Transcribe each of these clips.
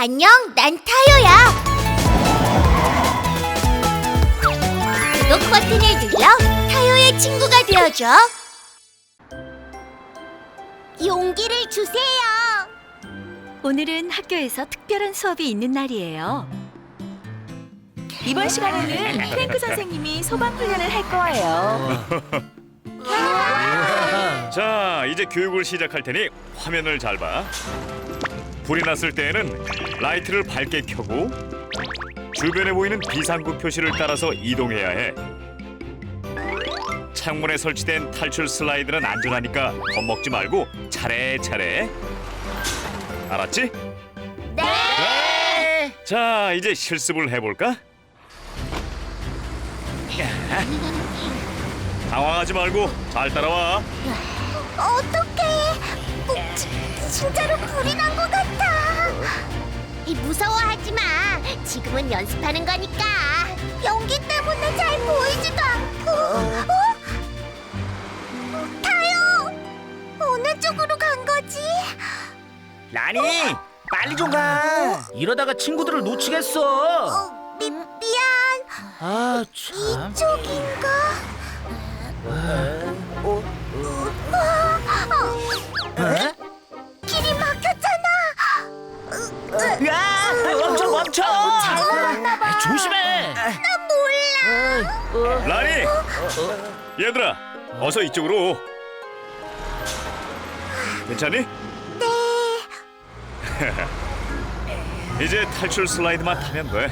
안녕, 난 타요야. 구독 버튼을 눌러 타요의 친구가 되어줘. 용기를 주세요. 오늘은 학교에서 특별한 수업이 있는 날이에요. 이번 시간에는 프랭크 선생님이 소방 훈련을 할 거예요. 자, 이제 교육을 시작할 테니 화면을 잘 봐. 불이 났을 때에는 라이트를 밝게 켜고 주변에 보이는 비상구 표시를 따라서 이동해야 해. 창문에 설치된 탈출 슬라이드는 안전하니까 겁먹지 말고 차례차례. 알았지? 네. 자, 이제 실습을 해볼까? 당황하지 말고 잘 따라와. 어떡해. 어, 지- 진짜로 불이 난 것 같아. 이 무서워하지 마. 지금은 연습하는 거니까. 연기 때문에 잘 보이지도 않고. 어? 타요. 어느 쪽으로 간 거지? 라니 빨리 좀 가. 이러다가 친구들을 놓치겠어. 어, 미, 미안. 아 참. 이쪽인가? 얘들아, 어서 이쪽으로. 오. 괜찮니? 네. 이제 탈출 슬라이드만 타면 돼.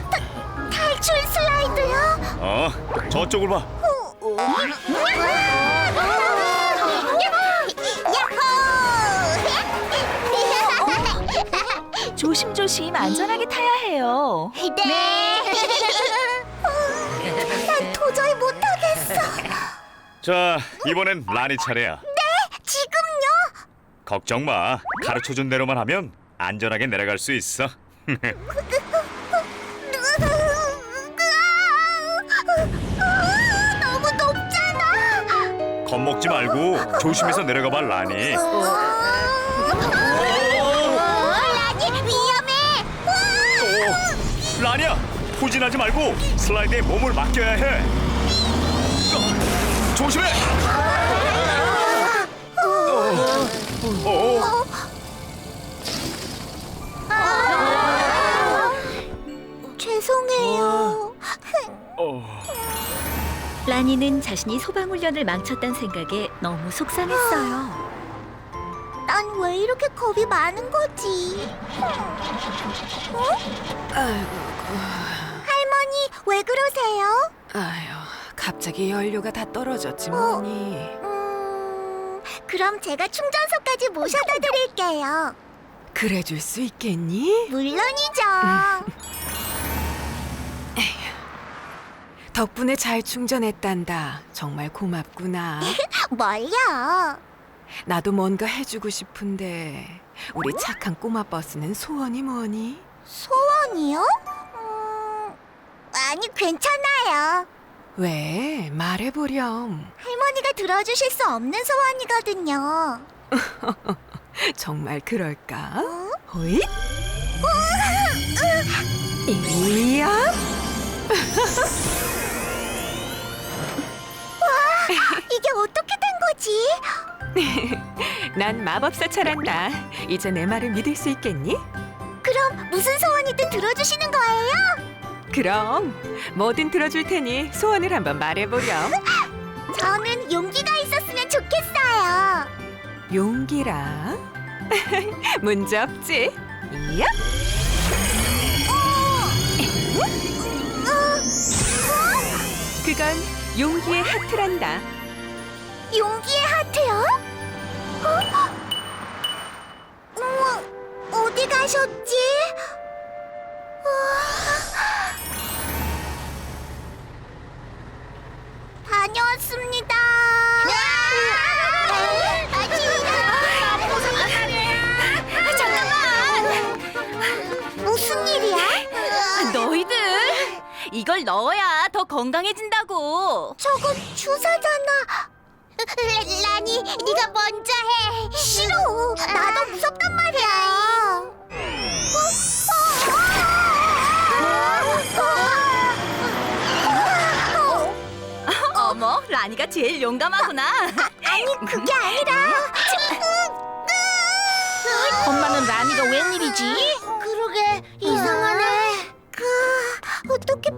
탈출 슬라이드요? 어, 저쪽을 봐. 야호! 조심조심 안전하게 타야 해요. 네. 난 도저히 못하겠어. 자, 이번엔 라니 차례야. 지금요? 걱정 마. 가르쳐 준 대로만 하면 안전하게 내려갈 수 있어. 너무 높잖아. 겁먹지 말고 조심해서 내려가 봐, 라니. 라니 위험해. 오, 라니야, 후진하지 말고 슬라이드에 몸을 맡겨야 해. 어, 조심해. 어, 죄송해요. 어. 라니는 자신이 소방 훈련을 망쳤다는 생각에 너무 속상했어요. 난 왜 이렇게 겁이 많은 거지? 어? 할머니 왜 그러세요? 아휴, 갑자기 연료가 다 떨어졌지 뭐니. 음, 그럼 제가 충전소까지 모셔다 드릴게요. 그래 줄 수 있겠니? 물론이죠. 덕분에 잘 충전했단다. 정말 고맙구나. 뭘요? 나도 뭔가 해주고 싶은데 우리 착한 꼬마 버스는 소원이 뭐니? 소원이요? 음, 아니 괜찮아요. 왜? 말해보렴. 할머니가 들어주실 수 없는 소원이거든요. 정말 그럴까? 어? 호잇? 이야? 이게 어떻게 된 거지? 난 마법사 차란다. 이제 내 말을 믿을 수 있겠니? 그럼 무슨 소원이든 들어주시는 거예요? 그럼 뭐든 들어줄 테니 소원을 한번 말해보렴. 저는 용기가 있었으면 좋겠어요. 용기라. 문제 없지? 이야? 그건 용기의 하트란다. 용기의 하트요? 어? 어디 가셨지? 이걸 넣어야 더 건강해진다고. 저건 주사잖아. 라- 라니, 네가 먼저 해. 싫어. 나도 무섭단 말이야. 어머, 라니가 제일 용감하구나. 아니 그게 아니라. 음, 음. 엄마는 라니가 웬일이지?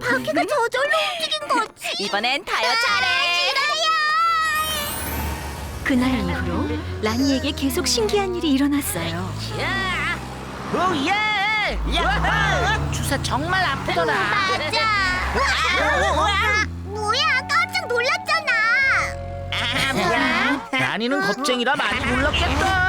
바퀴가 저절로 움직인 거지 이번엔 다요 차례. 싫어요 그날 이후로 라니에게 계속 신기한 일이 일어났어요. 오예! 야! 주사 정말 아프더라. 맞아 아, 뭐야 깜짝 놀랐잖아 아, 뭐야? 라니는 겁쟁이라 많이 놀랐겠다.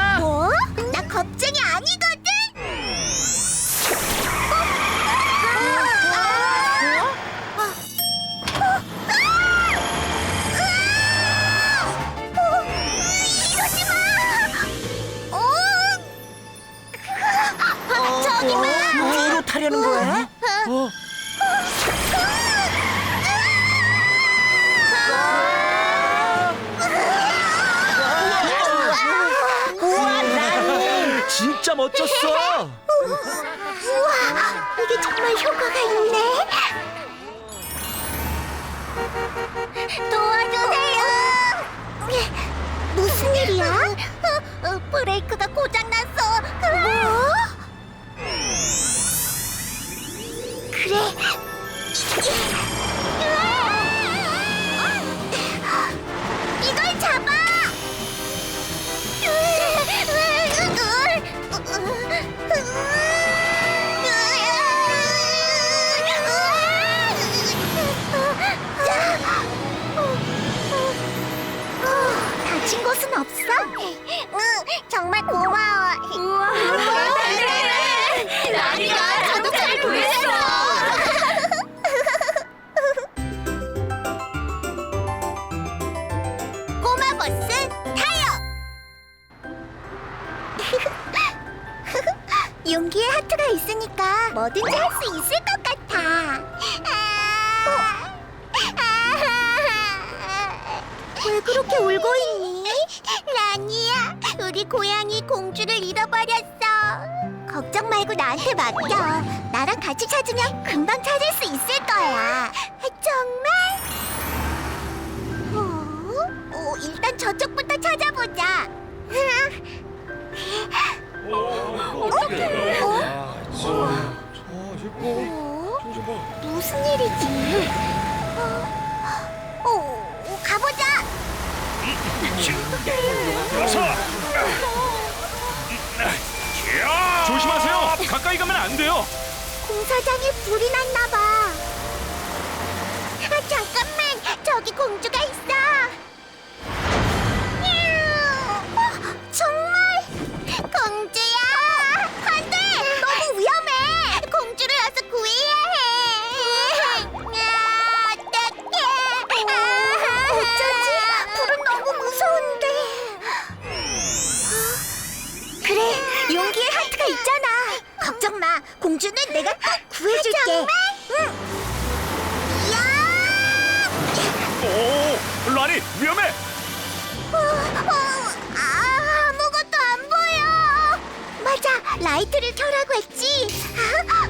있네. 도와주세요. 무슨 일이야? 어, 브레이크가 버스 타요. 용기의 하트가 있으니까 뭐든지 할 수 있을 것 같아. 아, 아, 왜 그렇게 울고 있니? 라니야, 우리 고양이 공주를 잃어버렸어. 걱정 말고 나한테 맡겨. 나랑 같이 찾으면 금방 찾을 수 있을 거야. 정말? 일단 저쪽부터 찾아보자. 어? 무슨 일이지? 어, 어, 가보자. 조심하세요. 가까이 가면 안 돼요. 공사장에 불이 났나 봐. 아, 잠깐만, 저기 공주가 있어. 어, 라니 위험해. 어, 어, 아, 아무것도 안 보여. 맞아, 라이트를 켜라고 했지. 아,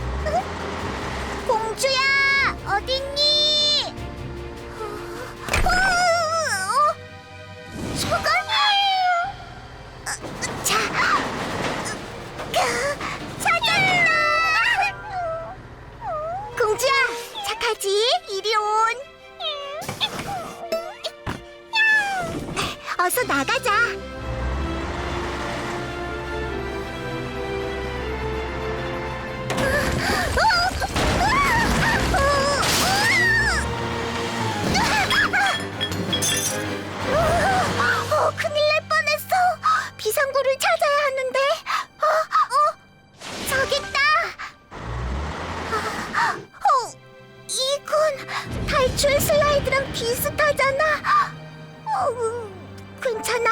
어, 괜찮아.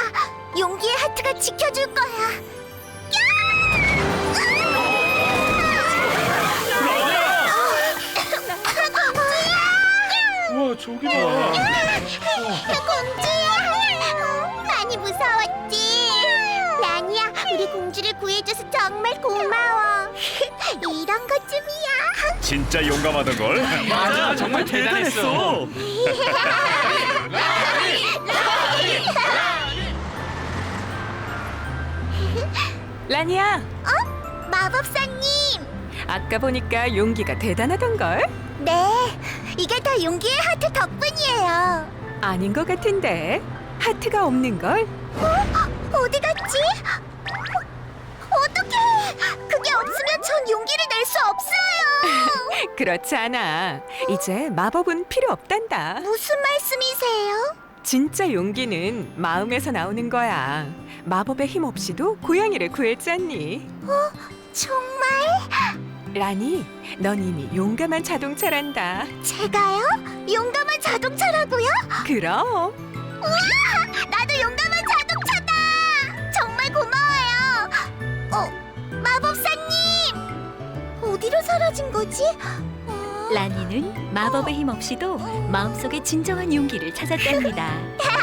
용기의 하트가 지켜줄 거야. 저기 봐. 공주야! 많이 무서웠지? 라니야, 우리 공주를 구해줘서 정말 고마워. 이런 것쯤이야. 진짜 용감하던 걸. 맞아, 정말 대단했어. 라니야, 마법사님. 아까 보니까 용기가 대단하던 걸? 네, 이게 다 용기의 하트 덕분이에요. 아닌 것 같은데 하트가 없는 걸? 어디 갔지? 어떡해! 그게 없으면 전 용기를 낼 수 없어요. 그렇지 않아. 이제 마법은 필요 없단다. 무슨 말씀이세요? 진짜 용기는 마음에서 나오는 거야. 마법의 힘 없이도 고양이를 구했잖니. 정말? 라니, 넌 이미 용감한 자동차란다. 제가요? 용감한 자동차라고요? 그럼. 나도 용감한 자동차다! 정말 고마워요. 어, 마법사님! 어디로 사라진 거지? 어, 라니는 마법의 힘 없이도 마음속의 진정한 용기를 찾았답니다.